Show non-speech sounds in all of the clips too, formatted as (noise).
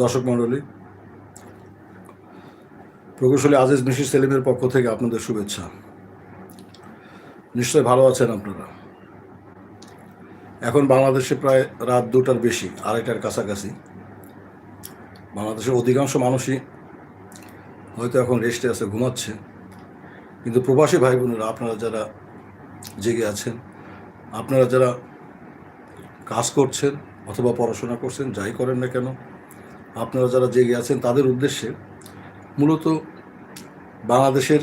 দর্শক মণ্ডলী, প্রকৌশলী আজিজ মিশির সেলিমের পক্ষ থেকে আপনাদের শুভেচ্ছা। নিশ্চয় ভালো আছেন আপনারা। এখন বাংলাদেশে প্রায় রাত দুটার বেশি, আড়াইটার কাছাকাছি। বাংলাদেশের অধিকাংশ মানুষই হয়তো এখন রেস্টে আছে, ঘুমাচ্ছে। কিন্তু প্রবাসী ভাই বোনেরা আপনারা যারা জেগে আছেন, আপনারা যারা কাজ করছেন অথবা পড়াশোনা করছেন, যাই করেন না কেন আপনারা যারা জেগে আছেন তাদের উদ্দেশ্যে মূলত বাংলাদেশের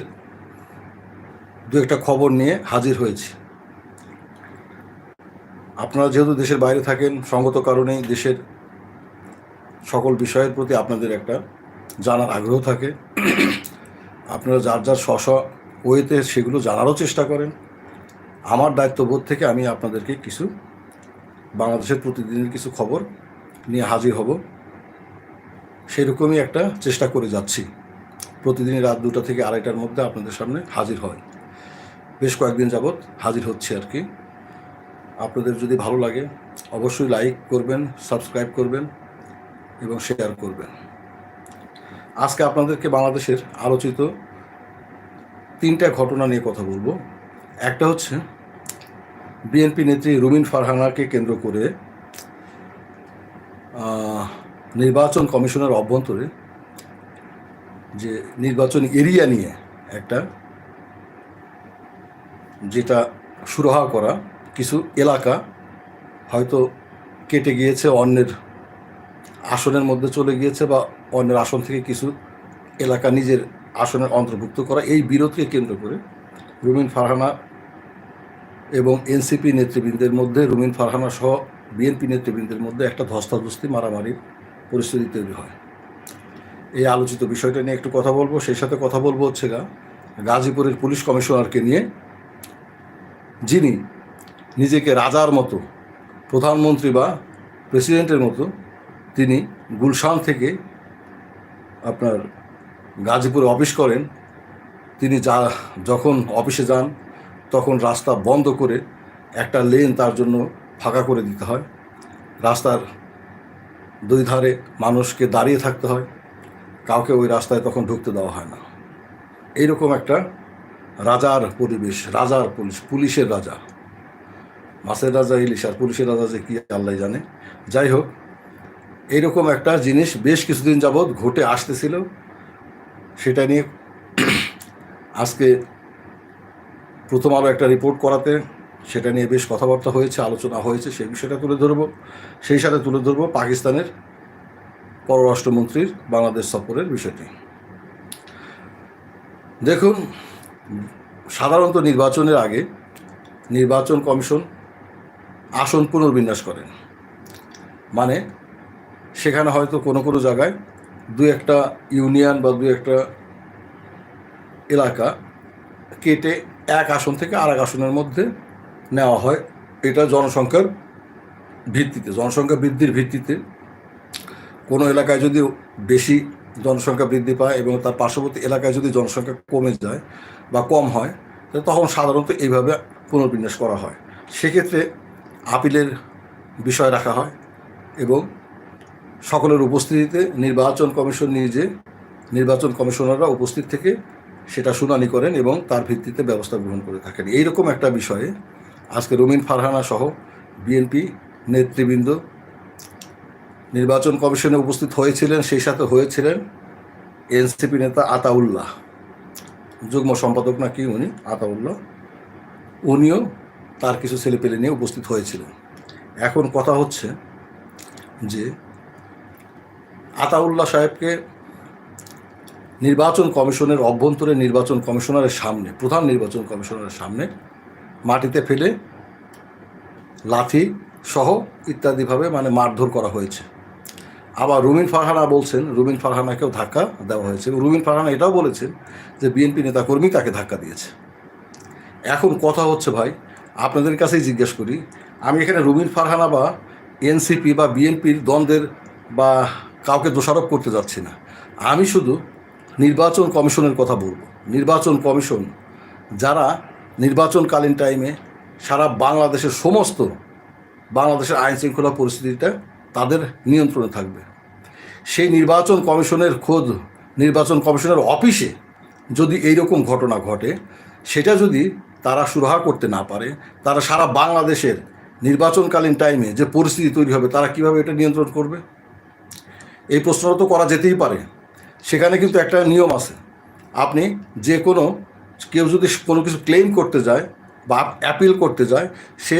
দু একটা খবর নিয়ে হাজির হয়েছি। আপনারা যেহেতু দেশের বাইরে থাকেন, সঙ্গত কারণেই দেশের সকল বিষয়ের প্রতি আপনাদের একটা জানার আগ্রহ থাকে। আপনারা যার যার স্ব ওয়েতে সেগুলো জানারও চেষ্টা করেন। আমার দায়িত্ববোধ থেকে আমি আপনাদেরকে কিছু বাংলাদেশের প্রতিদিনের কিছু খবর নিয়ে হাজির হব। সেরকমই একটা চেষ্টা করে যাচ্ছি। প্রতিদিন রাত দুটা থেকে আড়াইটার মধ্যে আপনাদের সামনে হাজির হয় বেশ কয়েকদিন যাবৎ হাজির হচ্ছে আর কি। আপনাদের যদি ভালো লাগে, অবশ্যই লাইক করবেন সাবস্ক্রাইব করবেন এবং শেয়ার করবেন। আজকে আপনাদেরকে বাংলাদেশের আলোচিত তিনটা ঘটনা নিয়ে কথা বলব। একটা হচ্ছে, বিএনপি নেত্রী রুমিন ফারহানাকে কেন্দ্র করে নির্বাচন কমিশনের অভ্যন্তরে যে নির্বাচন এরিয়া নিয়ে একটা যেটা সুরাহা করা, কিছু এলাকা হয়তো কেটে গিয়েছে, অন্যের আসনের মধ্যে চলে গিয়েছে বা অন্যের আসন থেকে কিছু এলাকা নিজের আসনের অন্তর্ভুক্ত করা। এই বিরোধকে কেন্দ্র করে রুমিন ফারহানা এবং এনসিপি নেতৃবৃন্দের মধ্যে, রুমিন ফারহানা সহ বিএনপি নেতৃবৃন্দের মধ্যে একটা ধস্তাধস্তি মারামারির পরিস্থিতি তৈরি হয়। এই আলোচিত বিষয়টা নিয়ে একটু কথা বলব। সেই সাথে কথা বলব হচ্ছে গা, গাজীপুরের পুলিশ কমিশনারকে নিয়ে। যিনি নিজেকে রাজার মতো, প্রধানমন্ত্রী বা প্রেসিডেন্টের মতো, তিনি গুলশান থেকে আপনার গাজীপুরে অফিস করেন। তিনি যা, যখন অফিসে যান, তখন রাস্তা বন্ধ করে একটা লেন তার জন্য ফাঁকা করে দিতে হয়। রাস্তার দুই ধারে মানুষকে দাঁড়িয়ে থাকতে হয়। কাউকে ওই রাস্তায় তখন ঢুকতে দেওয়া হয় না। এইরকম একটা রাজার পরিবেশ, রাজার পুলিশ, পুলিশের রাজা। মাছের রাজা, ইলিশ, আর পুলিশের রাজা যে কী আল্লাহ জানে। যাই হোক, এইরকম একটা জিনিস বেশ কিছুদিন যাবৎ ঘটে আসতেছিল। সেটা নিয়ে (clears throat) আজকে প্রথম আলো একটা রিপোর্ট করাতে সেটা নিয়ে বেশ কথাবার্তা হয়েছে, আলোচনা হয়েছে, সেই বিষয়টা তুলে ধরব। সেই সাথে তুলে ধরব পাকিস্তানের পররাষ্ট্রমন্ত্রীর বাংলাদেশ সফরের বিষয়টি। দেখুন, সাধারণত নির্বাচনের আগে নির্বাচন কমিশন আসন পুনর্বিন্যাস করেন। মানে সেখানে হয়তো কোনো কোনো জায়গায় দু একটা ইউনিয়ন বা দু একটা এলাকা কেটে এক আসন থেকে আর আসনের মধ্যে নেওয়া হয়, এটা জনসংখ্যার ভিত্তিতে, জনসংখ্যা বৃদ্ধির ভিত্তিতে। কোনো এলাকায় যদি বেশি জনসংখ্যা বৃদ্ধি পায় এবং তার পার্শ্ববর্তী এলাকায় যদি জনসংখ্যা কমে যায় বা কম হয় তখন সাধারণত এইভাবে পুনর্বিন্যাস করা হয়। সেক্ষেত্রে আপিলের বিষয় রাখা হয় এবং সকলের উপস্থিতিতে নির্বাচন কমিশন নিজে, নির্বাচন কমিশনাররা উপস্থিত থেকে সেটা শুনানি করেন এবং তার ভিত্তিতে ব্যবস্থা গ্রহণ করে থাকেন। এইরকম একটা বিষয়ে আজকে রুমিন ফারহানা সহ বিএনপি নেতৃবৃন্দ নির্বাচন কমিশনে উপস্থিত হয়েছিলেন, সেই সাথে হয়েছিলেন এনসিপি নেতা আতাউল্লাহ। যুগ্ম সম্পাদক নাকি উনি? আতাউল্লাহ। উনিও তার কিছু ছেলেপেলে নিয়ে উপস্থিত হয়েছিলেন। এখন কথা হচ্ছে যে আতাউল্লাহ সাহেবকে নির্বাচন কমিশনের অভ্যন্তরে নির্বাচন কমিশনারের সামনে, প্রধান নির্বাচন কমিশনারের সামনে মাটিতে ফেলে লাঠি সহ ইত্যাদিভাবে মানে মারধর করা হয়েছে। আবার রুমিন ফারহানা বলছেন, রুমিন ফারহানাকেও ধাক্কা দেওয়া হয়েছে। রুমিন ফারহানা এটাও বলেছেন যে বিএনপি নেতাকর্মী তাকে ধাক্কা দিয়েছে। এখন কথা হচ্ছে ভাই, আপনাদের কাছেই জিজ্ঞেস করি, আমি এখানে রুমিন ফারহানা বা এনসিপি বা বিএনপির দ্বন্দ্বের বা কাউকে দোষারোপ করতে যাচ্ছি না। আমি শুধু নির্বাচন কমিশনের কথা বলব। নির্বাচন কমিশন যারা নির্বাচনকালীন টাইমে সারা বাংলাদেশের সমস্ত, বাংলাদেশের আইন শৃঙ্খলা পরিস্থিতিটা তাদের নিয়ন্ত্রণে থাকবে। সেই নির্বাচন কমিশনের খোদ, নির্বাচন কমিশনের অফিসে যদি এইরকম ঘটনা ঘটে, সেটা যদি তারা সুরাহা করতে না পারে, তারা সারা বাংলাদেশের নির্বাচনকালীন টাইমে যে পরিস্থিতি তৈরি হবে, তারা কীভাবে এটা নিয়ন্ত্রণ করবে? এই প্রশ্নটা তো করা যেতেই পারে। সেখানে কিন্তু একটা নিয়ম আছে। আপনি যে কোনো কেউ যদি কোনো কিছু ক্লেম করতে যায় বা অ্যাপিল করতে যায়, সে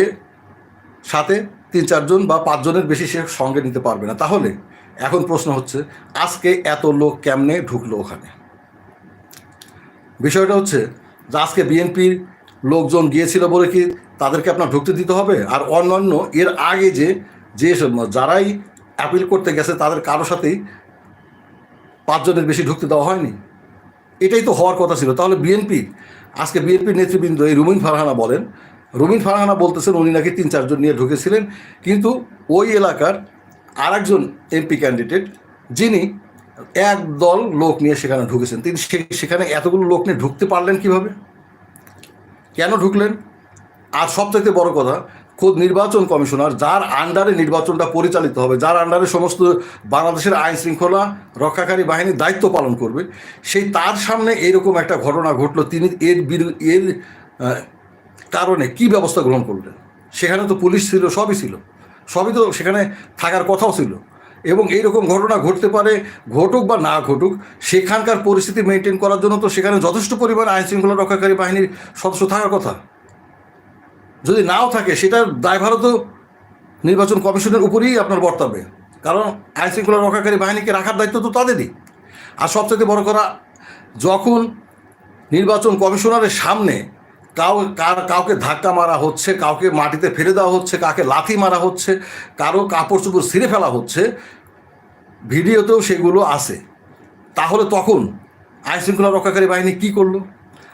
সাথে তিন চারজন বা পাঁচজনের বেশি সে সঙ্গে নিতে পারবে না। তাহলে এখন প্রশ্ন হচ্ছে, আজকে এত লোক কেমনে ঢুকলো ওখানে? বিষয়টা হচ্ছে যে আজকে বিএনপির লোকজন গিয়েছিল বলে কি তাদেরকে আপনার ঢুকতে দিতে হবে? আর অন্যান্য এর আগে যে যে যারাই অ্যাপিল করতে গেছে তাদের কারও সাথেই পাঁচজনের বেশি ঢুকতে দেওয়া হয়নি? এটাই তো হওয়ার কথা ছিল। তাহলে বিএনপি আজকে বিএনপির নেতৃবৃন্দ এই রুমিন ফারহানা বলেন, রুমিন ফারহানা বলতেছেন উনি নাকি তিন, চারজন নিয়ে ঢুকেছিলেন, কিন্তু ওই এলাকার আরেকজন এমপি ক্যান্ডিডেট যিনি এক দল লোক নিয়ে সেখানে ঢুকেছেন। তিনি সেখানে এতগুলো লোক নিয়ে ঢুকতে পারলেন কীভাবে? কেন ঢুকলেন? আর সবথেকে বড় কথা খোদ নির্বাচন কমিশনার, যার আন্ডারে নির্বাচনটা পরিচালিত হবে, যার আন্ডারে সমস্ত বাংলাদেশের আইন শৃঙ্খলা রক্ষাকারী বাহিনীর দায়িত্ব পালন করবে, সেই তার সামনে এরকম একটা ঘটনা ঘটলো, তিনি এর এর কারণে কি ব্যবস্থা গ্রহণ করলেন? সেখানে তো পুলিশ ছিল, সবই ছিল, সবই তো সেখানে থাকার কথাও ছিল, এবং এইরকম ঘটনা ঘটতে পারে, ঘটুক বা না ঘটুক, সেখানকার পরিস্থিতি মেনটেন করার জন্য তো সেখানে যথেষ্ট পরিমাণ আইন শৃঙ্খলা রক্ষাকারী বাহিনীর সদস্য থাকার কথা। যদি নাও থাকে সেটার দায়ভারও তো নির্বাচন কমিশনের উপরেই আপনার বর্তাবে। কারণ আইন শৃঙ্খলা রক্ষাকারী বাহিনীকে রাখার দায়িত্ব তো তাদেরই। আর সবচেয়ে বড় করা যখন নির্বাচন কমিশনারের সামনে কাউ কার কাউকে ধাক্কা মারা হচ্ছে, কাউকে মাটিতে ফেলে দেওয়া হচ্ছে কাকে লাথি মারা হচ্ছে, কারও কাপড় চোপড় ছিঁড়ে ফেলা হচ্ছে, ভিডিওতেও সেগুলো আছে। তাহলে তখন আইন শৃঙ্খলা রক্ষাকারী বাহিনী কী করল?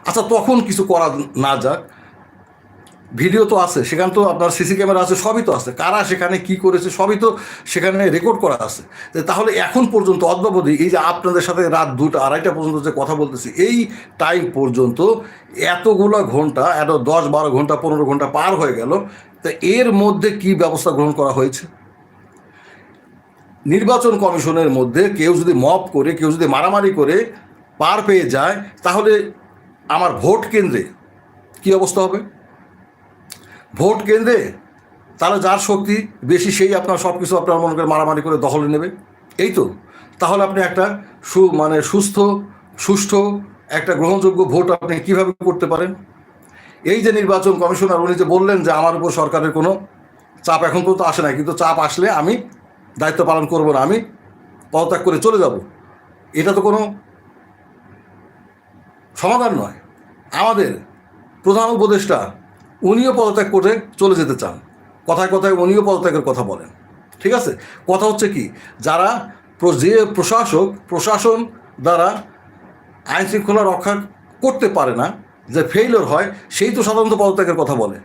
আচ্ছা তখন কিছু করা না যাক। ভিডিও তো আছে, সেখানে তো আপনার সিসি ক্যামেরা আছে, সবই তো আছে। কারা সেখানে কি করেছে, সবই তো সেখানে রেকর্ড করা আছে। তাহলে এখন পর্যন্ত অদ্যাবধি এই যে আপনাদের সাথে রাত দুটা, আড়াইটা পর্যন্ত যে কথা বলতেছি, এই টাইম পর্যন্ত এতগুলো ঘণ্টা, এত দশ, বারো ঘণ্টা, পনেরো ঘণ্টা পার হয়ে গেল। তা এর মধ্যে কি ব্যবস্থা গ্রহণ করা হয়েছে? নির্বাচন কমিশনের মধ্যে কেউ যদি মপ করে, কেউ যদি মারামারি করে পার পেয়ে যায়, তাহলে আমার ভোট কেন্দ্রে কি অবস্থা হবে? ভোট কেন্দ্রে তাহলে যার শক্তি বেশি সেই আপনার সব কিছু আপনার মনে করে মারামারি করে দখলে নেবে। এই তো। তাহলে আপনি একটা সু মানে সুস্থ, সুষ্ঠু একটা গ্রহণযোগ্য ভোট আপনি কীভাবে করতে পারেন? এই যে নির্বাচন কমিশনার উনি যে বললেন যে আমার উপর সরকারের কোনো চাপ এখন পর্যন্ত আসে না কিন্তু চাপ আসলে আমি দায়িত্ব পালন করব না, আমি পদত্যাগ করে চলে যাব। এটা তো কোনো সমাধান নয়। আমাদের প্রধান উপদেষ্টা উনিও পদত্যাগ করে চলে যেতে চান। কথায় কথায় উনিও পদত্যাগের কথা বলেন। ঠিক আছে? কথা হচ্ছে কি? যারা যে প্রশাসক, প্রশাসন দ্বারা আইন শৃঙ্খলা রক্ষা করতে পারে না, যে ফেইলর হয়, সেই তো সাধারণত পদত্যাগের কথা বলে।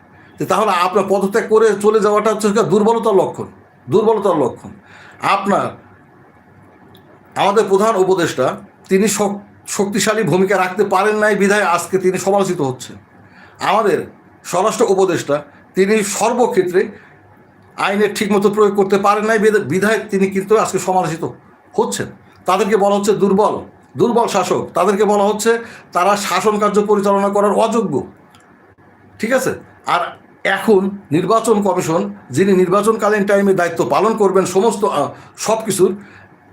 তাহলে আপনার পদত্যাগ করে চলে যাওয়াটা হচ্ছে দুর্বলতার লক্ষণ। দুর্বলতার লক্ষণ। আপনার, আমাদের প্রধান উপদেষ্টা, তিনি শক্তিশালী ভূমিকা রাখতে পারেন নাই বিধায় আজকে তিনি সমালোচিত হচ্ছেন। আমাদের স্বরাষ্ট্র উপদেষ্টা, তিনি সর্বক্ষেত্রে আইনের ঠিকমতো প্রয়োগ করতে পারেন নাই, বিধা- বিধায় তিনি কিন্তু আজকে সমালোচিত হচ্ছেন। তাদেরকে বলা হচ্ছে দুর্বল দুর্বল শাসক। তাদেরকে বলা হচ্ছে তারা শাসন কার্য পরিচালনা করার অযোগ্য। ঠিক আছে? আর এখন নির্বাচন কমিশন, যিনি নির্বাচনকালীন টাইমে দায়িত্ব পালন করবেন, সমস্ত সব কিছুর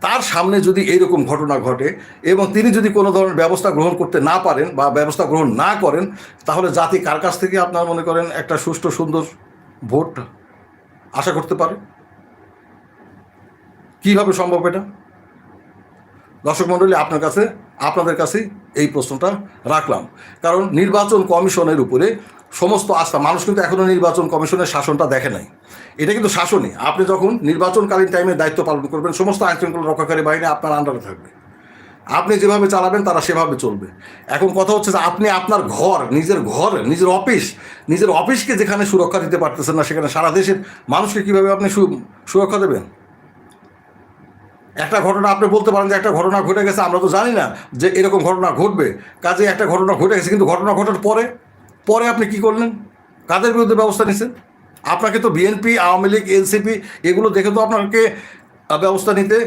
তার সামনে যদি এইরকম ঘটনা ঘটে এবং তিনি যদি কোনো ধরনের ব্যবস্থা গ্রহণ করতে না পারেন বা ব্যবস্থা গ্রহণ না করেন, তাহলে জাতি কার কাছ থেকে আপনার মনে করেন একটা সুষ্ঠু, সুন্দর ভোট আশা করতে পারে? কীভাবে সম্ভব এটা? দর্শক মণ্ডলী, আপনার কাছে, আপনাদের কাছে এই প্রশ্নটা রাখলাম। কারণ নির্বাচন কমিশনের উপরে সমস্ত আস্থা, মানুষ কিন্তু এখনও নির্বাচন কমিশনের শাসনটা দেখে নাই। এটা কিন্তু শাসনই। আপনি যখন নির্বাচনকালীন টাইমে দায়িত্ব পালন করবেন, সমস্ত আইন শৃঙ্খলা রক্ষাকারী বাহিনী আপনার আন্ডারে থাকবে। আপনি যেভাবে চালাবেন, তারা সেভাবে চলবে। এখন কথা হচ্ছে যে, আপনি আপনার ঘর, নিজের ঘর, নিজের অফিস নিজের অফিসকে যেখানে সুরক্ষা দিতে পারতেছেন না, সেখানে সারা দেশের মানুষকে কীভাবে আপনি সুরক্ষা দেবেন? একটা ঘটনা আপনি বলতে পারেন যে, একটা ঘটনা ঘটে গেছে, আমরা তো জানি না যে এরকম ঘটনা ঘটবে। কাজে একটা ঘটনা ঘটে গেছে, কিন্তু ঘটনা ঘটার পরে পরে আপনি কি করলেন? কাদের বিরুদ্ধে ব্যবস্থা নিছেন? আপনাকে তো বিএনপি, আওয়ামী লীগ, এনসিপি এগুলো দেখে তো আপনাকে ব্যবস্থা নিতে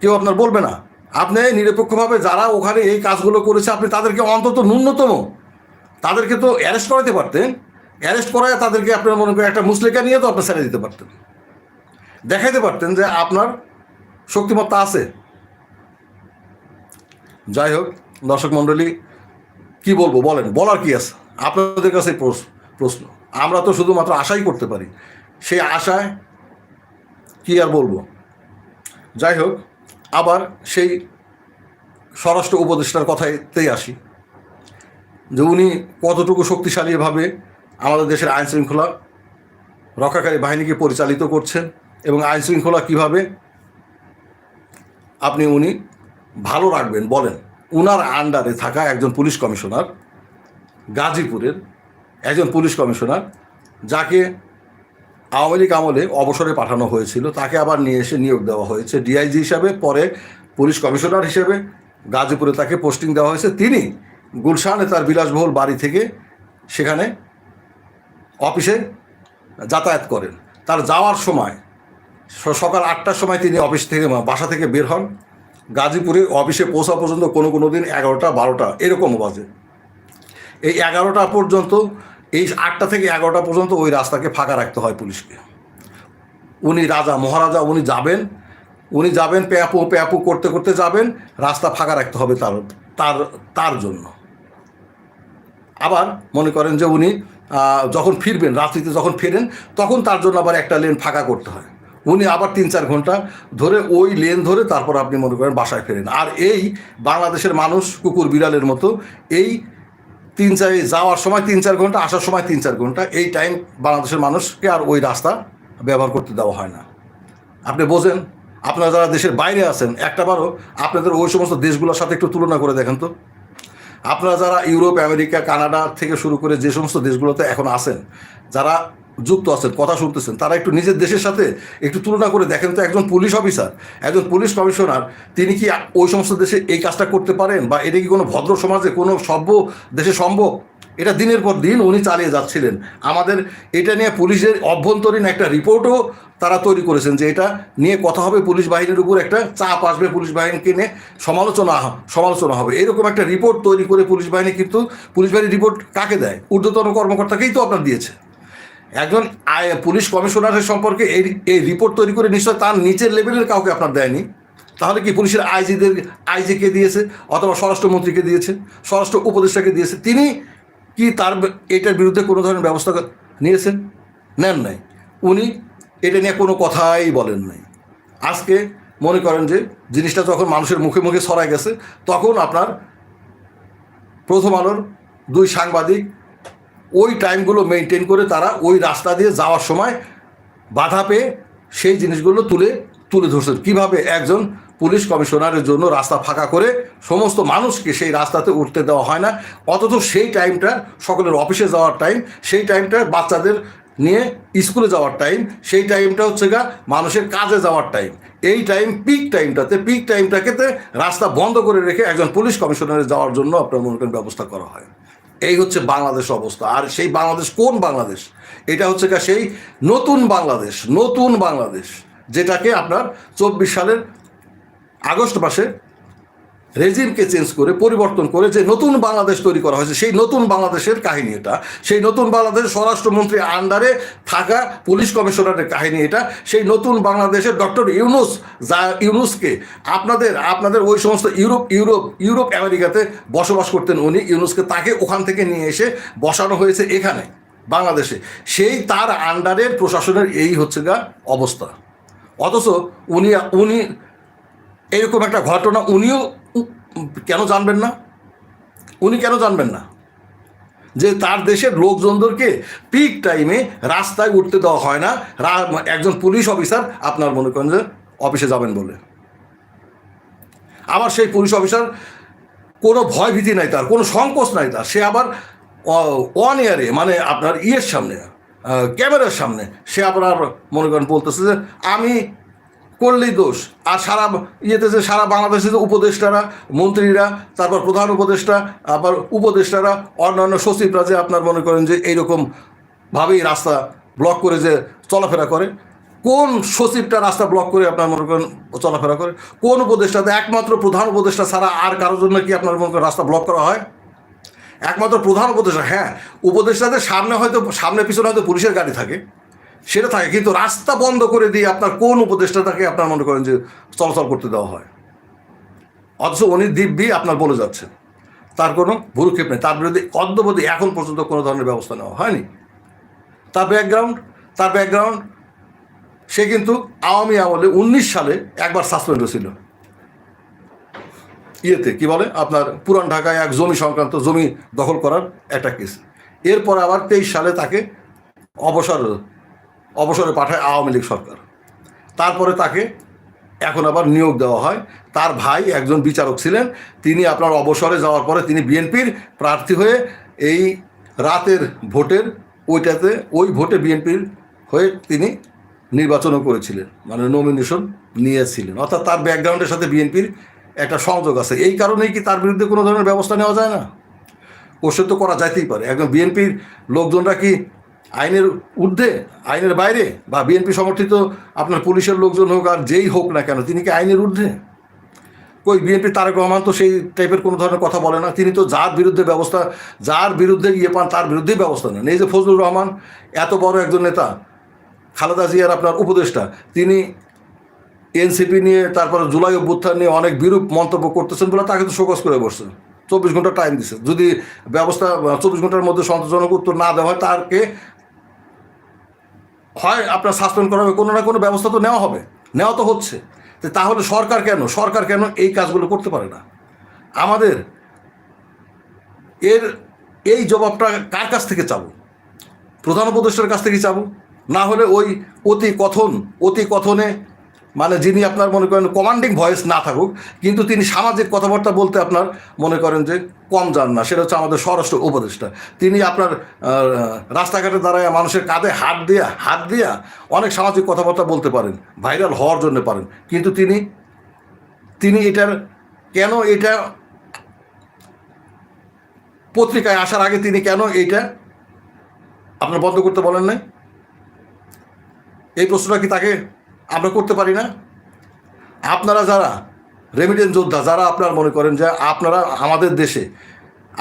কেউ আপনার বলবে না। আপনি নিরপেক্ষভাবে যারা ওখানে এই কাজগুলো করেছে, আপনি তাদেরকে অন্তত ন্যূনতম তাদেরকে তো অ্যারেস্ট করাতে পারতেন। অ্যারেস্ট করায় তাদেরকে আপনার মনে করেন একটা মুসলিকা নিয়ে তো আপনি ছেড়ে দিতে পারতেন। দেখাইতে পারতেন যে আপনার শক্তিমত্তা আছে। যাই হোক, দর্শক মণ্ডলী কি বলব বলেন, বলার কি আছে? আপনাদের কাছে প্রশ্ন আমরা তো শুধুমাত্র আশাই করতে পারি। সেই আশায় কি আর বলব? যাই হোক, আবার সেই স্বরাষ্ট্র উপদেষ্টার কথাতেই আসি, যে উনি কতটুকু শক্তিশালীভাবে আমাদের দেশের আইন শৃঙ্খলা রক্ষাকারী বাহিনীকে পরিচালিত করছেন এবং আইন শৃঙ্খলা কীভাবে আপনি উনি ভালো রাখবেন, বলেন। উনার আন্ডারে থাকা একজন পুলিশ কমিশনার, গাজীপুরের একজন পুলিশ কমিশনার, যাকে আওয়ামী লীগ আমলে অবসরে পাঠানো হয়েছিল, তাকে আবার নিয়ে এসে নিয়োগ দেওয়া হয়েছে। ডিআইজি হিসাবে, পরে পুলিশ কমিশনার হিসেবে গাজীপুরে তাকে পোস্টিং দেওয়া হয়েছে। তিনি গুলশানে তার বিলাসবহুল বাড়ি থেকে সেখানে অফিসে যাতায়াত করেন। তার যাওয়ার সময় সকাল আটটার সময় তিনি অফিস থেকে বাসা থেকে বের হন। গাজীপুরে অফিসে পৌঁছা পর্যন্ত কোনো কোনো দিন এগারোটা, বারোটা, এরকম বাজে। এই এগারোটা পর্যন্ত, এই আটটা থেকে এগারোটা পর্যন্ত ওই রাস্তাকে ফাঁকা রাখতে হয় পুলিশকে। উনি রাজা, মহারাজা, উনি যাবেন। উনি যাবেন, প্যাপু প্যাপু করতে করতে যাবেন, রাস্তা ফাঁকা রাখতে হবে তার তার তার জন্য। আবার মনে করেন যে উনি যখন ফিরবেন, রাত্রিতে যখন ফেরেন, তখন তার জন্য আবার একটা লেন ফাঁকা করতে হয়। উনি আবার তিন চার ঘণ্টা ধরে ওই লেন ধরে তারপর আপনি মনে করেন বাসায় ফেরেন। আর এই বাংলাদেশের মানুষ কুকুর বিড়ালের মতো, এই তিন চার যাওয়ার সময় তিন চার ঘণ্টা, আসার সময় তিন চার ঘণ্টা, এই টাইম বাংলাদেশের মানুষকে আর ওই রাস্তা ব্যবহার করতে দেওয়া হয় না। আপনি বোঝেন, আপনারা যারা দেশের বাইরে আছেন একটাবারও আপনাদের ওই সমস্ত দেশগুলোর সাথে একটু তুলনা করে দেখেন তো। আপনারা যারা ইউরোপ, আমেরিকা, কানাডা থেকে শুরু করে যে সমস্ত দেশগুলোতে এখন আছেন, যারা যুক্ত আছেন, কথা শুনতেছেন, তারা একটু নিজের দেশের সাথে একটু তুলনা করে দেখেন তো একজন পুলিশ অফিসার, একজন পুলিশ কমিশনার, তিনি কি ওই সমস্ত দেশে এই কাজটা করতে পারেন বা এটা কি কোনো ভদ্র সমাজে কোনো সভ্য দেশে সম্ভব? এটা দিনের পর দিন উনি চালিয়ে যাচ্ছিলেন। আমাদের এটা নিয়ে পুলিশের অভ্যন্তরীণ একটা রিপোর্টও তারা তৈরি করেছেন যে এটা নিয়ে কথা হবে, পুলিশ বাহিনীর উপর একটা চাপ আসবে, পুলিশ বাহিনীকে নিয়ে সমালোচনা সমালোচনা হবে। এরকম একটা রিপোর্ট তৈরি করে পুলিশ বাহিনী কিন্তু, পুলিশ বাহিনীর রিপোর্ট কাকে দেয়? ঊর্ধ্বতন কর্মকর্তাকেই তো আপনার দিয়েছে। একজন পুলিশ কমিশনারের সম্পর্কে এই এই রিপোর্ট তৈরি করে নিশ্চয় তার নিচের লেভেলের কাউকে আপনার দেয়নি। তাহলে কি পুলিশের আইজিদের আইজিকে দিয়েছে অথবা স্বরাষ্ট্রমন্ত্রীকে দিয়েছে, স্বরাষ্ট্র উপদেষ্টাকে দিয়েছে, তিনি কি তার এটার বিরুদ্ধে কোনো ধরনের ব্যবস্থা নিয়েছেন? নেন নাই। উনি এটা নিয়ে কোনো কথাই বলেন নাই। আজকে মনে করেন যে জিনিসটা যখন মানুষের মুখে মুখে ছড়ায় গেছে, তখন আপনার প্রথম আলোর দুই সাংবাদিক ওই টাইমগুলো মেনটেন করে তারা ওই রাস্তা দিয়ে যাওয়ার সময় বাধা পেয়ে সেই জিনিসগুলো তুলে তুলে ধরছেন। কীভাবে একজন পুলিশ কমিশনারের জন্য রাস্তা ফাঁকা করে সমস্ত মানুষকে সেই রাস্তাতে উঠতে দেওয়া হয় না? অথচ সেই টাইমটা সকলের অফিসে যাওয়ার টাইম, সেই টাইমটা বাচ্চাদের নিয়ে স্কুলে যাওয়ার টাইম, সেই টাইমটা হচ্ছে গা মানুষের কাজে যাওয়ার টাইম। এই টাইম পিক টাইমটাতে পিক টাইমটাকে রাস্তা বন্ধ করে রেখে একজন পুলিশ কমিশনারে যাওয়ার জন্য আপনার মনে ব্যবস্থা করা হয়। এই হচ্ছে বাংলাদেশ অবস্থা। আর সেই বাংলাদেশ কোন বাংলাদেশ? এটা হচ্ছে কা সেই নতুন বাংলাদেশ নতুন বাংলাদেশ, যেটাকে আপনার চব্বিশ সালের আগস্ট মাসে রেজিমকে চেঞ্জ করে পরিবর্তন করে যে নতুন বাংলাদেশ তৈরি করা হয়েছে, সেই নতুন বাংলাদেশের কাহিনী এটা। সেই নতুন বাংলাদেশের স্বরাষ্ট্রমন্ত্রী আন্ডারে থাকা পুলিশ কমিশনারের কাহিনী এটা। সেই নতুন বাংলাদেশের ডক্টর ইউনুস যা, ইউনুসকে আপনাদের আপনাদের ওই সমস্ত ইউরোপ ইউরোপ ইউরোপ আমেরিকাতে বসবাস করতেন উনি। ইউনুসকে তাকে ওখান থেকে নিয়ে এসে বসানো হয়েছে এখানে, বাংলাদেশে। সেই তার আন্ডারের প্রশাসনের এই হচ্ছে গা অবস্থা। অথচ উনি উনি এরকম একটা ঘটনা উনিও কেন জানবেন না? উনি কেন জানবেন না? যে তার দেশের লোকজনদেরকে পিক টাইমে রাস্তায় উঠতে দেওয়া হয় না একজন পুলিশ অফিসার আপনার মনে করেন যে অফিসে যাবেন বলে। আবার সেই পুলিশ অফিসার কোনো ভয় ভীতি নাই তার, কোনো সংকোচ নাই তার, সে আবার অন ইয়ারে মানে আপনার ইয়ের সামনে ক্যামেরার সামনে, সে আপনার মনে করেন বলতেছে যে আমি করলেই দোষ। আর সারা ইয়েতে যে সারা বাংলাদেশে যে উপদেষ্টারা, মন্ত্রীরা, তারপর প্রধান উপদেষ্টা, আবার উপদেষ্টারা, অন্যান্য সচিবরা যে আপনার মনে করেন যে এইরকম ভাবেই রাস্তা ব্লক করে যে চলাফেরা করে, কোন সচিবটা রাস্তা ব্লক করে আপনার মনে করেন চলাফেরা করে? কোন উপদেষ্টাতে একমাত্র প্রধান উপদেষ্টা ছাড়া আর কারোর জন্য কি আপনার মনে করেন রাস্তা ব্লক করা হয়? একমাত্র প্রধান উপদেষ্টা হ্যাঁ উপদেষ্টাদের সামনে হয়তো, সামনে পিছনে হয়তো পুলিশের গাড়ি থাকে। সেটা থাকে, কিন্তু রাস্তা বন্ধ করে দিয়ে আপনার কোন উপদেষ্টাটাকে আপনার মনে করেন যে চলাচল করতে দেওয়া হয়? অথচ উনি দিব্যি আপনার বলে যাচ্ছেন। তার কোনো ভুরুক্ষেপ নেই। তার বিরুদ্ধে অদ্যবধি এখন পর্যন্ত কোনো ধরনের ব্যবস্থা নেওয়া হয়নি। তার ব্যাকগ্রাউন্ড তার ব্যাকগ্রাউন্ড সে কিন্তু আওয়ামী আমলে উনিশ সালে একবার সাসপেন্ড হয়েছিল ইয়েতে, কি বলে? আপনার পুরান ঢাকায় এক জমি সংক্রান্ত জমি দখল করার একটা কেস এরপর আবার তেইশ সালে তাকে অবসর অবসরে পাঠায় আওয়ামী লীগ সরকার। তারপরে তাকে এখন আবার নিয়োগ দেওয়া হয়। তার ভাই একজন বিচারক ছিলেন। তিনি আপনার অবসরে যাওয়ার পরে তিনি বিএনপির প্রার্থী হয়ে এই রাতের ভোটের ওইটাতে ওই ভোটে বিএনপির হয়ে তিনি নির্বাচনও করেছিলেন। মানে নমিনেশন নিয়েছিলেন। অর্থাৎ তার ব্যাকগ্রাউন্ডের সাথে বিএনপির একটা সংযোগ আছে। এই কারণেই কি তার বিরুদ্ধে কোনো ধরনের ব্যবস্থা নেওয়া যায় না? কোশ্চেন তো করা যাইতেই পারে। একজন বিএনপির লোকজনরা কি আইনের ঊর্ধ্বে, আইনের বাইরে বা বিএনপি সমর্থিত আপনার পুলিশের লোকজন হোক আর যেই হোক না কেন, তিনি কি আইনের ঊর্ধ্বে? কই বিএনপি তারেক রহমান তো সেই টাইপের কোনো ধরনের কথা বলে না, তিনি তো যার বিরুদ্ধে ব্যবস্থা, যার বিরুদ্ধে ইয়ে পান তার বিরুদ্ধেই ব্যবস্থা নেন। এই যে ফজলুর রহমান, এত বড় একজন নেতা, খালেদা জিয়ার আপনার উপদেষ্টা, তিনি এনসিপি নিয়ে, তারপরে জুলাই অভ্যুত্থান নিয়ে অনেক বিরূপ মন্তব্য করতেছেন বলে তাকে তো শোকস করে বসছেন চব্বিশ ঘণ্টা টাইম দিছে। যদি ব্যবস্থা, চব্বিশ ঘণ্টার মধ্যে সন্তোষজনক উত্তর না দেওয়া হয়, তারকে হয়, আপনার সাসপেন্ড করা হবে, কোনো না কোনো ব্যবস্থা তো নেওয়া হবে। নেওয়া তো হচ্ছে। তাহলে সরকার কেন? সরকার কেন এই কাজগুলো করতে পারে না? আমাদের এর, এই জবাবটা কার কাছ থেকে চাবো? প্রধান উপদেষ্টার কাছ থেকে চাবো? না হলে ওই অতি কথন, অতি কথনে মানে যিনি আপনার মনে করেন কমান্ডিং ভয়েস না থাকুক, কিন্তু তিনি সামাজিক কথাবার্তা বলতে আপনার মনে করেন যে কম যান না। সেটা হচ্ছে আমাদের স্বরাষ্ট্র উপদেষ্টা। তিনি আপনার রাস্তাঘাটে দাঁড়ায় মানুষের কাঁধে হাত দিয়া হাত দিয়া অনেক সামাজিক কথাবার্তা বলতে পারেন ভাইরাল হওয়ার জন্য পারেন। কিন্তু তিনি তিনি এটার কেন এটা পত্রিকায় আসার আগে তিনি কেন এইটা আপনার বন্ধ করতে বলেন নাই? এই প্রশ্নটা কি তাকে আমরা করতে পারি না। আপনারা যারা রেমিটেন্স যোদ্ধা, যারা আপনার মনে করেন যে আপনারা আমাদের দেশে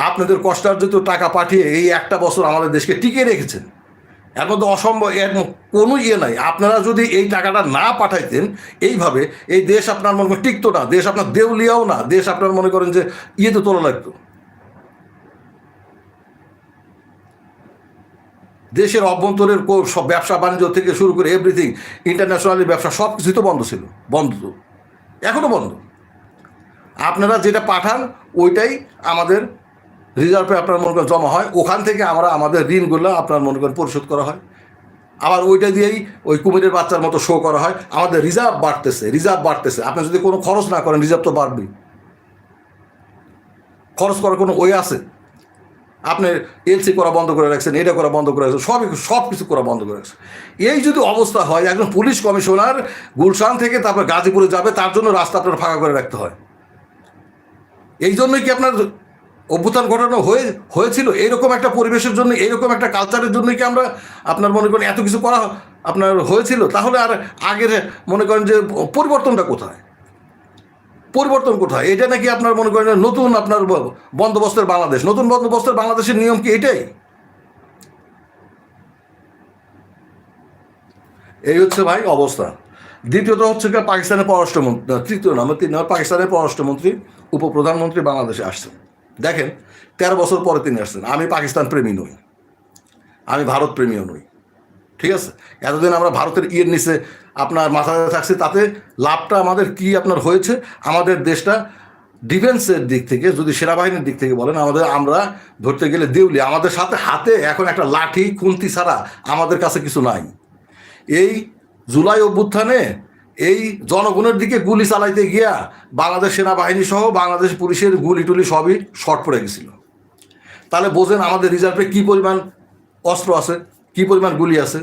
আপনাদের কষ্টার্জিত টাকা পাঠিয়ে এই একটা বছর আমাদের দেশকে টিকিয়ে রেখেছেন, এর মধ্যে অসম্ভব, এর কোনো ইয়ে নাই। আপনারা যদি এই টাকাটা না পাঠাইতেন, এইভাবে এই দেশ আপনার মনে করেন টিকতো না, দেশ আপনার দেউলিয়াও না, দেশ আপনার মনে করেন যে ইয়েতে তোলা লাগতো। দেশের অভ্যন্তরের সব ব্যবসা বাণিজ্য থেকে শুরু করে এভরিথিং ইন্টারন্যাশনালি ব্যবসা সব কিছুই তো বন্ধ ছিল, বন্ধ তো। এখনও বন্ধ। আপনারা যেটা পাঠান, ওইটাই আমাদের রিজার্ভে আপনার মনে করেন জমা হয়। ওখান থেকে আমরা আমাদের ঋণগুলো আপনার মনে করেন পরিশোধ করা হয়। আবার ওইটা দিয়েই ওই কুমিরের বাচ্চার মতো শো করা হয়। আমাদের রিজার্ভ বাড়তেছে রিজার্ভ বাড়তেছে। আপনি যদি কোনো খরচ না করেন রিজার্ভ তো বাড়বেই। খরচ করার কোনো ওয়ে আছে? আপনি এলসি করা বন্ধ করে রাখছেন, এটা করা বন্ধ করে রাখছেন সব সব কিছু করা বন্ধ করে রাখছেন। এই যদি অবস্থা হয়, একজন পুলিশ কমিশনার গুলশান থেকে তারপর গাজীপুরে যাবে, তার জন্য রাস্তা আপনার ফাঁকা করে রাখতে হয়। এই জন্যই কি আপনার অভ্যুত্থান ঘটানো হয়ে, হয়েছিল? এইরকম একটা পরিবেশের জন্য এইরকম একটা কালচারের জন্য কি আমরা আপনার মনে করেন এত কিছু করা আপনার হয়েছিল? তাহলে আর আগের মনে করেন যে পরিবর্তনটা কোথায়? পরিবর্তন কোথায়? এটা নাকি আপনার মনে করেন নতুন আপনার বন্দোবস্তের বাংলাদেশ। নতুন বন্দোবস্তের বাংলাদেশের নিয়ম কি এটাই? এই হচ্ছে ভাই অবস্থা। দ্বিতীয়ত হচ্ছে পাকিস্তানের পররাষ্ট্রমন্ত্রী তৃতীয় নম্বর তিন নম্বর পাকিস্তানের পররাষ্ট্রমন্ত্রী, উপপ্রধানমন্ত্রী বাংলাদেশে আসছেন। দেখেন, তেরো বছর পরে তিনি আসছেন। আমি পাকিস্তান প্রেমী নই। আমি ভারত প্রেমীও নই। ঠিক আছে? এতদিন আমরা ভারতের ইয়ের নিচে আপনার মাথায় থাকছি, তাতে লাভটা আমাদের কি আপনার হয়েছে? আমাদের দেশটা ডিফেন্সের দিক থেকে, যদি সেনাবাহিনীর দিক থেকে বলেন, আমাদের, আমরা ধরতে গেলে দেউলি, আমাদের সাথে হাতে এখন একটা লাঠি, খুন্তি ছাড়া আমাদের কাছে কিছু নাই। এই জুলাই অভ্যুত্থানে, এই জনগণের দিকে গুলি চালাইতে গিয়া বাংলাদেশ সেনাবাহিনী সহ বাংলাদেশ পুলিশের গুলি টুলি সবই শর্ট পড়ে গেছিল। তাহলে বোঝেন আমাদের রিজার্ভে কি পরিমাণ অস্ত্র আছে? কি পরিমাণ গুলি আছে?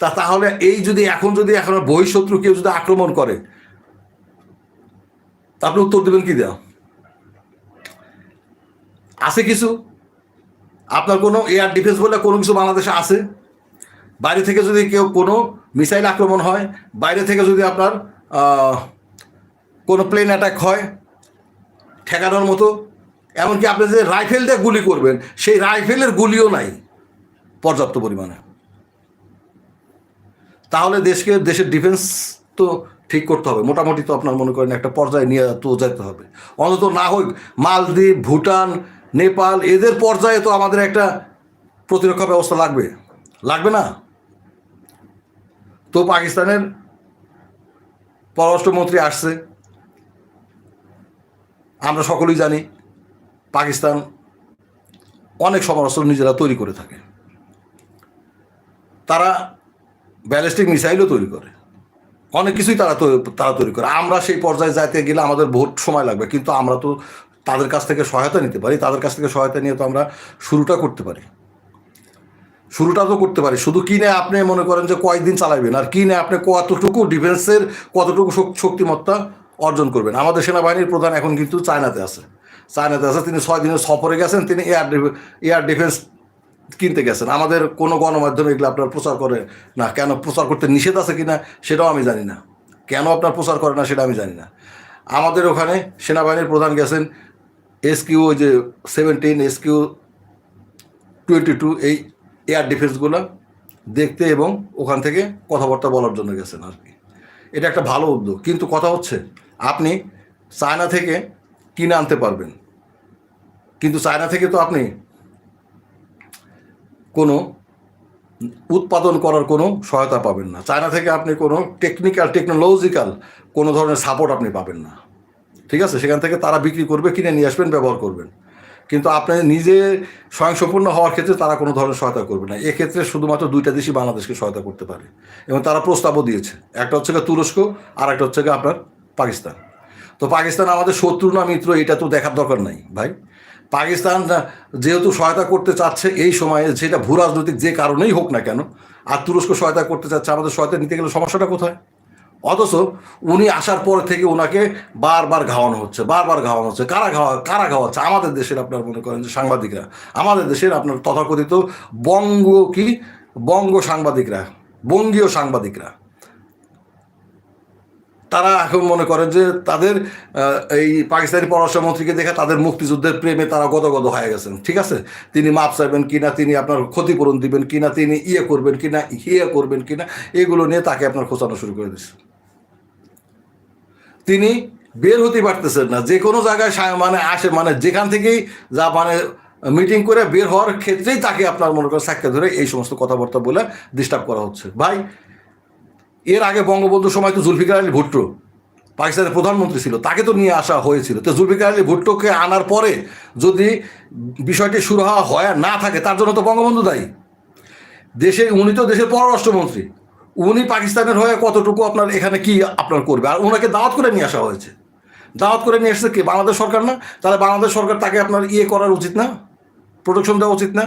তা তাহলে এই যদি এখন যদি এখন বহিঃশত্রু কেউ যদি আক্রমণ করে, তা আপনি উত্তর দেবেন কি দেওয়া আছে কিছু? আপনার কোনো এয়ার ডিফেন্স বলে কোনো কিছু বাংলাদেশে আছে? বাইরে থেকে যদি কেউ কোনো মিসাইল আক্রমণ হয়, বাইরে থেকে যদি আপনার কোনো প্লেন অ্যাটাক হয়, ঠেকানোর মতো, এমনকি আপনি যে রাইফেল দিয়ে গুলি করবেন, সেই রাইফেলের গুলিও নাই পর্যাপ্ত পরিমাণে। তাহলে দেশকে, দেশের ডিফেন্স তো ঠিক করতে হবে। মোটামুটি তো আপনার মনে করেন একটা পর্যায়ে নিয়ে তো যেতে হবে। অন্তত না হোক মালদ্বীপ, ভুটান, নেপাল, এদের পর্যায়ে তো আমাদের একটা প্রতিরক্ষা ব্যবস্থা লাগবে। লাগবে না? তো পাকিস্তানের পররাষ্ট্রমন্ত্রী আসছে। আমরা সকলেই জানি পাকিস্তান অনেক সমরাস্ত্র নিজেরা তৈরি করে থাকে। তারা ব্যালিস্টিক মিসাইলও তৈরি করে। অনেক কিছুই তারা তারা তৈরি করে। আমরা সেই পর্যায়ে যাইতে গেলে আমাদের ভোট সময় লাগবে, কিন্তু আমরা তো তাদের কাছ থেকে সহায়তা নিতে পারি। তাদের কাছ থেকে সহায়তা নিয়ে তো আমরা শুরুটা করতে পারি। শুরুটা তো করতে পারি। শুধু কিনে আপনি মনে করেন যে কয়েকদিন চালাবেন আর কিনে আপনি কতটুকু ডিফেন্সের কতটুকু শক্তিমত্তা অর্জন করবেন? আমাদের সেনাবাহিনীর প্রধান এখন কিন্তু চায়নাতে আছে। চায়নাতে আছে, তিনি ছয় দিনের সফরে গেছেন, তিনি এয়ার এয়ার ডিফেন্স কিনতে গেছেন। আমাদের কোনো গণমাধ্যমে এগুলো আপনার প্রচার করে না। কেন প্রচার করতে নিষেধ আছে কি না সেটাও আমি জানি না। কেন আপনার প্রচার করে না সেটা আমি জানি না। আমাদের ওখানে সেনাবাহিনীর প্রধান গেছেন এসকিউ ওই যে সেভেন্টিন এসকিউ টোয়েন্টি টু এই এয়ার ডিফেন্সগুলো দেখতে এবং ওখান থেকে কথাবার্তা বলার জন্য গেছেন আর কি। এটা একটা ভালো উদ্যোগ। কিন্তু কথা হচ্ছে, আপনি চায়না থেকে কিনে আনতে পারবেন। কিন্তু চায়না থেকে তো আপনি কোনো উৎপাদন করার কোনো সহায়তা পাবেন না। চায়না থেকে আপনি কোনো টেকনিক্যাল টেকনোলজিক্যাল কোনো ধরনের সাপোর্ট আপনি পাবেন না। ঠিক আছে? সেখান থেকে তারা বিক্রি করবে, কিনে নিয়ে আসবেন, ব্যবহার করবেন। কিন্তু আপনি নিজে স্বয়ংসম্পূর্ণ হওয়ার ক্ষেত্রে তারা কোনো ধরনের সহায়তা করবে না। এক্ষেত্রে শুধুমাত্র দুইটা দেশই বাংলাদেশকে সহায়তা করতে পারে। এবং তারা প্রস্তাবও দিয়েছে। একটা হচ্ছে গিয়ে তুরস্ক, আর একটা হচ্ছে গিয়ে আপনার পাকিস্তান। তো পাকিস্তান আমাদের শত্রু না, মিত্র, এটা তো দেখার দরকার নাই, ভাই। পাকিস্তান যেহেতু সহায়তা করতে চাচ্ছে এই সময়ে, সেটা ভূ রাজনৈতিক যে কারণেই হোক না কেন, আর তুরস্ক সহায়তা করতে চাচ্ছে, আমাদের সহায়তা নিতে গেলে সমস্যাটা কোথায়? অথচ উনি আসার পর থেকে ওনাকে বারবার ঘাওয়ানো হচ্ছে, বারবার ঘাওয়ানো হচ্ছে। কারা ঘাওয়া, কারা ঘাওয়াচ্ছে? আমাদের দেশের আপনার মনে করেন যে সাংবাদিকরা। আমাদের দেশের আপনার তথাকথিত বঙ্গ কি? বঙ্গ সাংবাদিকরা, বঙ্গীয় সাংবাদিকরা। তারা এখন মনে করেন যে তাদের এই পাকিস্তানি পররাষ্ট্রমন্ত্রীকে দেখে তাদের মুক্তিযুদ্ধের প্রেমে তারা গদগদ হয়ে গেছেন, ঠিক আছে? তিনি মাপ চাইবেন কিনা, তিনি আপনার ক্ষতিপূরণ দিবেন কিনা, তিনি ইয়ে করবেন কিনা ইয়ে করবেন কিনা, এগুলো নিয়ে তাকে আপনার খোঁচানো শুরু করে দিচ্ছে তিনি বের হতে পারতেছেন না, যে কোনো জায়গায় মানে আসে মানে যেখান থেকেই যা মানে মিটিং করে বের হওয়ার ক্ষেত্রেই তাকে আপনার মনে করেন সাক্ষাৎ ধরে এই সমস্ত কথাবার্তা বলে ডিস্টার্ব করা হচ্ছে। ভাই এর আগে বঙ্গবন্ধুর সময় তো জুলফিকার আলী ভুট্টো পাকিস্তানের প্রধানমন্ত্রী ছিল, তাকে তো নিয়ে আসা হয়েছিল। তো জুলফিকার আলী ভুট্টোকে আনার পরে যদি বিষয়টি শুরু হওয়া হয় না থাকে, তার জন্য তো বঙ্গবন্ধু দায়ী। দেশে, উনি তো দেশের পররাষ্ট্রমন্ত্রী। উনি পাকিস্তানের হয়ে কতটুকু আপনার এখানে কি আপনার করবে? আর ওনাকে দাওয়াত করে নিয়ে আসা হয়েছে। দাওয়াত করে নিয়ে এসেছে কি? বাংলাদেশ সরকার না? তাহলে বাংলাদেশ সরকার তাকে আপনার ইয়ে করার উচিত না? প্রোটেকশন দেওয়া উচিত না?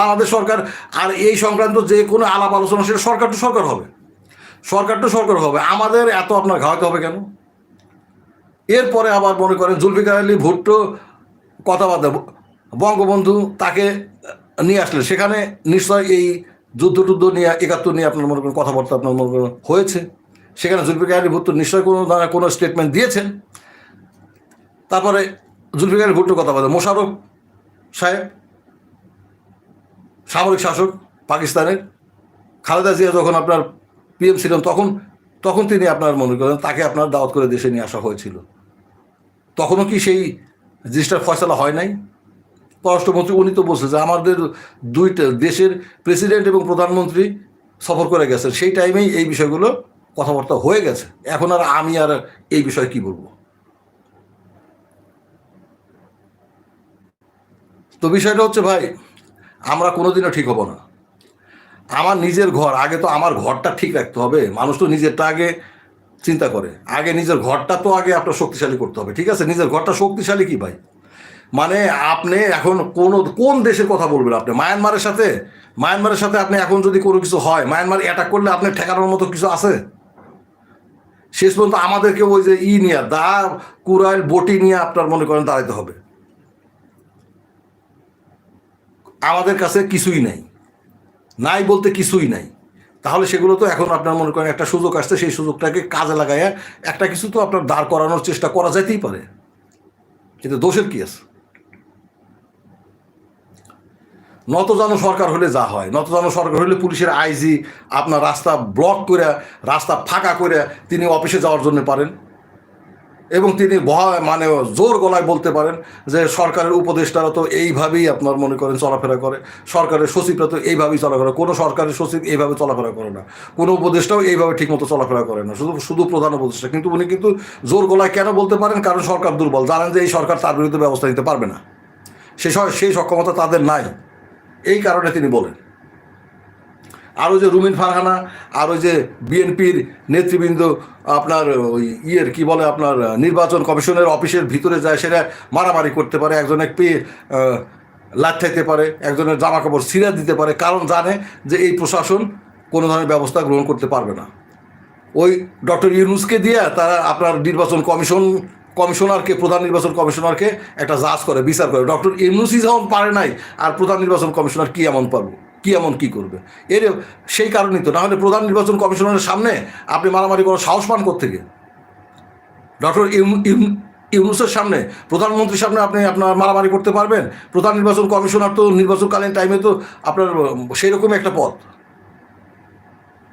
বাংলাদেশ সরকার, আর এই সংক্রান্ত যে কোনো আলাপ আলোচনা, সেটা সরকার টু সরকার হবে। সরকার তো সরকার হবে। আমাদের এত আপনার ঘাওয়াতে হবে কেন? এরপরে আবার মনে করেন জুলফিকার আলী ভুট্টো কথাবার্তা, বঙ্গবন্ধু তাকে নিয়ে আসলে সেখানে নিশ্চয় এই যুদ্ধ টুদ্ধ নিয়ে, একাত্তর নিয়ে আপনার মনে করেন কথাবার্তা আপনার মনে করেন হয়েছে। সেখানে জুলফিকার আলী ভুট্টো নিশ্চয় কোনো ধরনের কোনো স্টেটমেন্ট দিয়েছেন। তারপরে জুলফিকার আলী ভুট্টো কথাবার্তা মোশারফ সাহেব, সামরিক শাসক পাকিস্তানের, খালেদা জিয়া যখন আপনার পিএম ছিলেন, তখন তখন তিনি আপনার মনে করেন তাকে আপনার দাওয়াত করে দেশে নিয়ে আসা হয়েছিল। তখনও কি সেই জিনিসটার ফয়সলা হয় নাই? পররাষ্ট্রমন্ত্রী, উনি তো বলছে যে আমাদের দুইটা দেশের প্রেসিডেন্ট এবং প্রধানমন্ত্রী সফর করে গেছেন, সেই টাইমেই এই বিষয়গুলো কথাবার্তা হয়ে গেছে। এখন আর আমি আর এই বিষয়ে কি বলব? তো বিষয়টা হচ্ছে ভাই, আমরা কোনোদিনও ঠিক হব না। আমার নিজের ঘর, আগে তো আমার ঘরটা ঠিক রাখতে হবে। মানুষ তো নিজেরটা আগে চিন্তা করে। আগে নিজের ঘরটা তো আগে আপনার শক্তিশালী করতে হবে। ঠিক আছে? নিজের ঘরটা শক্তিশালী কি ভাই? মানে আপনি এখন কোন কোন দেশের কথা বলবেন আপনি? মায়ানমারের সাথে? মায়ানমারের সাথে আপনি এখন যদি কোনো কিছু হয়, মায়ানমার অ্যাটাক করলে আপনি ঠেকানোর মতো কিছু আছে? শেষ পর্যন্ত আমাদেরকে ওই যে ই নিয়ে, দা কুড়াইল বটি নিয়ে আপনার মনে করেন দাঁড়াইতে হবে। আমাদের কাছে কিছুই নাই। নাই বলতে কিছুই নাই। তাহলে সেগুলো তো এখন আপনার মনে করেন একটা সুযোগ আসছে, সেই সুযোগটাকে কাজে লাগাইয়া একটা কিছু তো আপনার দাঁড় করানোর চেষ্টা করা যাইতেই পারে। কিন্তু দোষের কি আছে? নতজানু সরকার হলে যা হয়, নতজানু সরকার হলে পুলিশের আইজি আপনার রাস্তা ব্লক করে রাস্তা ফাঁকা করে তিনি অফিসে যাওয়ার জন্য পারেন। এবং তিনি মানে জোর গলায় বলতে পারেন যে সরকারের উপদেষ্টারা তো এইভাবেই আপনার মনে করেন চলাফেরা করে। সরকারের সচিবরা তো এইভাবেই চলাফেরা কোনো সরকারের সচিব এইভাবে চলাফেরা করে না। কোনো উপদেষ্টাও এইভাবে ঠিকমতো চলাফেরা করে না। শুধু শুধু প্রধান উপদেষ্টা। কিন্তু উনি কিন্তু জোর গলায় কেন বলতে পারেন? কারণ সরকার দুর্বল। জানেন যে এই সরকার তার বিরুদ্ধে ব্যবস্থা নিতে পারবে না। সে, সেই সক্ষমতা তাদের নাই। এই কারণে তিনি বলেন। আর ওই যে রুমিন ফারহানা, আর ওই যে বিএনপির নেতৃবৃন্দ আপনার ওই ইয়ের কি বলে আপনার নির্বাচন কমিশনের অফিসের ভিতরে যায়, সেটা মারামারি করতে পারে, একজনে পেয়ে লাঠাইতে পারে, একজনের জামা কাপড় ছিঁড়ে দিতে পারে, কারণ জানে যে এই প্রশাসন কোনো ধরনের ব্যবস্থা গ্রহণ করতে পারবে না। ওই ডক্টর ইউনুসকে দিয়ে তারা আপনার নির্বাচন কমিশন, কমিশনারকে, প্রধান নির্বাচন কমিশনারকে একটা জাজ করে, বিচার করে। ডক্টর ইউনুসই যখন পারে নাই, আর প্রধান নির্বাচন কমিশনার কি এমন পারব? কি এমন কি করবে? এর সেই কারণেই তো, নাহলে প্রধান নির্বাচন কমিশনারের সামনে আপনি মারামারি করার সাহস পান থেকে ডক্টর ইউনুসের সামনে, প্রধানমন্ত্রীর সামনে আপনি আপনার মারামারি করতে পারবেন। প্রধান নির্বাচন কমিশনার তো নির্বাচনকালীন টাইমে তো আপনার সেই রকমই একটা পথ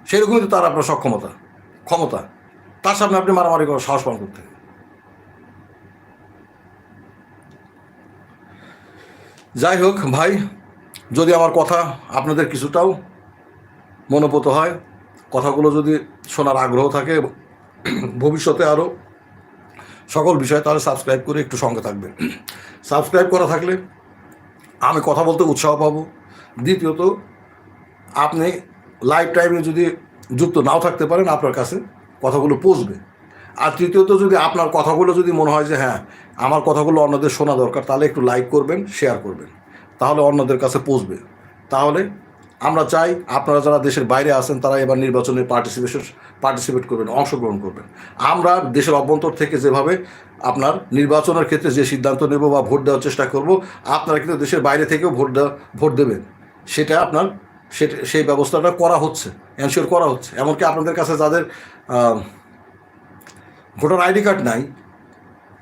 সেই রকমই তো তার আপনার সক্ষমতা, ক্ষমতা। তার সামনে আপনি মারামারি করার সাহস পান করতে যাই হোক ভাই যদি আমার কথা আপনাদের কিছুটাও মনোপত হয়, কথাগুলো যদি শোনার আগ্রহ থাকে, ভবিষ্যতে আরও সকল বিষয়ে তাহলে সাবস্ক্রাইব করে একটু সঙ্গে থাকবেন। সাবস্ক্রাইব করা থাকলে আমি কথা বলতে উৎসাহ পাবো। দ্বিতীয়ত, আপনি লাইফ টাইমে যদি যুক্ত নাও থাকতে পারেন আপনার কাছে কথাগুলো পৌঁছবে। আর তৃতীয়ত, যদি আপনার কথাগুলো যদি মনে হয় যে হ্যাঁ আমার কথাগুলো অন্যদের শোনা দরকার, তাহলে একটু লাইক করবেন শেয়ার করবেন। তাহলে অন্যদের কাছে পৌঁছবে। তাহলে আমরা চাই আপনারা যারা দেশের বাইরে আছেন, তারা এবার নির্বাচনে পার্টিসিপেশন পার্টিসিপেট করবেন, অংশগ্রহণ করবেন। আমরা দেশের অভ্যন্তর থেকে যেভাবে আপনার নির্বাচনের ক্ষেত্রে যে সিদ্ধান্ত নেব বা ভোট দেওয়ার চেষ্টা করব, আপনারা কিন্তু দেশের বাইরে থেকেও ভোট দেওয়া, ভোট দেবেন। সেটা আপনার সেটা সেই ব্যবস্থাটা করা হচ্ছে এনশিওর করা হচ্ছে। এমনকি আপনাদের কাছে যাদের ভোটার আইডি কার্ড নাই,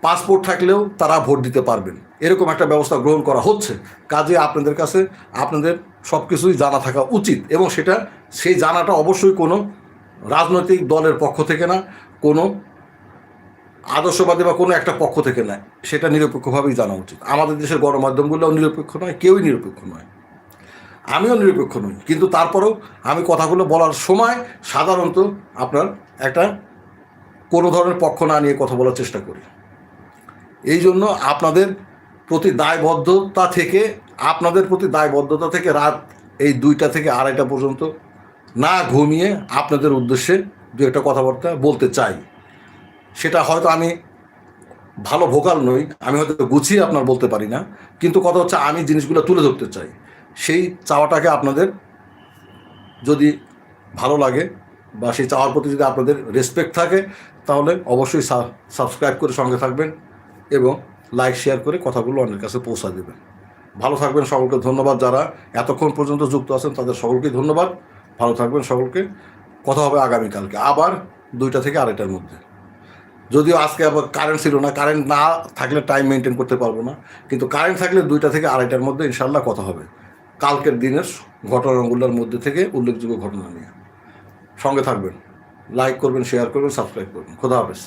পাসপোর্ট থাকলেও তারা ভোট দিতে পারবেন। এরকম একটা ব্যবস্থা গ্রহণ করা হচ্ছে। কাজে আপনাদের কাছে আপনাদের সব কিছুই জানা থাকা উচিত এবং সেটা, সেই জানাটা অবশ্যই কোনো রাজনৈতিক দলের পক্ষ থেকে না, কোনো আদর্শবাদী বা কোনো একটা পক্ষ থেকে নয় সেটা নিরপেক্ষভাবেই জানা উচিত। আমাদের দেশের গণমাধ্যমগুলোও নিরপেক্ষ নয়, কেউই নিরপেক্ষ নয়। আমিও নিরপেক্ষ নই, কিন্তু তারপরেও আমি কথাগুলো বলার সময় সাধারণত আপনার একটা কোনো ধরনের পক্ষ না নিয়ে কথা বলার চেষ্টা করি। এই জন্য আপনাদের প্রতি দায়বদ্ধতা থেকে, আপনাদের প্রতি দায়বদ্ধতা থেকে রাত এই দুইটা থেকে আড়াইটা পর্যন্ত না ঘুমিয়ে আপনাদের উদ্দেশ্যে দু একটা কথাবার্তা বলতে চাই। সেটা হয়তো আমি ভালো ভোকাল নই, আমি হয়তো গুছিয়ে আপনার বলতে পারি না, কিন্তু কথা হচ্ছে আমি জিনিসগুলো তুলে ধরতে চাই। সেই চাওয়াটাকে আপনাদের যদি ভালো লাগে বা সেই চাওয়ার প্রতি যদি আপনাদের রেসপেক্ট থাকে, তাহলে অবশ্যই সাবস্ক্রাইব করে সঙ্গে থাকবেন এবং লাইক শেয়ার করে কথাগুলো অন্যের কাছে পৌঁছা দেবেন। ভালো থাকবেন সকলকে, ধন্যবাদ যারা এতক্ষণ পর্যন্ত যুক্ত আছেন, তাদের সকলকে ধন্যবাদ। ভালো থাকবেন সকলকে। কথা হবে আগামীকালকে, আবার দুইটা থেকে আড়াইটার মধ্যে। যদিও আজকে আবার কারেন্ট ছিল না কারেন্ট না থাকলে টাইম মেনটেন করতে পারব না, কিন্তু কারেন্ট থাকলে দুইটা থেকে আড়াইটার মধ্যে ইনশাল্লাহ কথা হবে। কালকের দিনের ঘটনাগুলোর মধ্যে থেকে উল্লেখযোগ্য ঘটনা নিয়ে। সঙ্গে থাকবেন। লাইক করবেন শেয়ার করবেন সাবস্ক্রাইব করবেন। খোদা হাফেজ।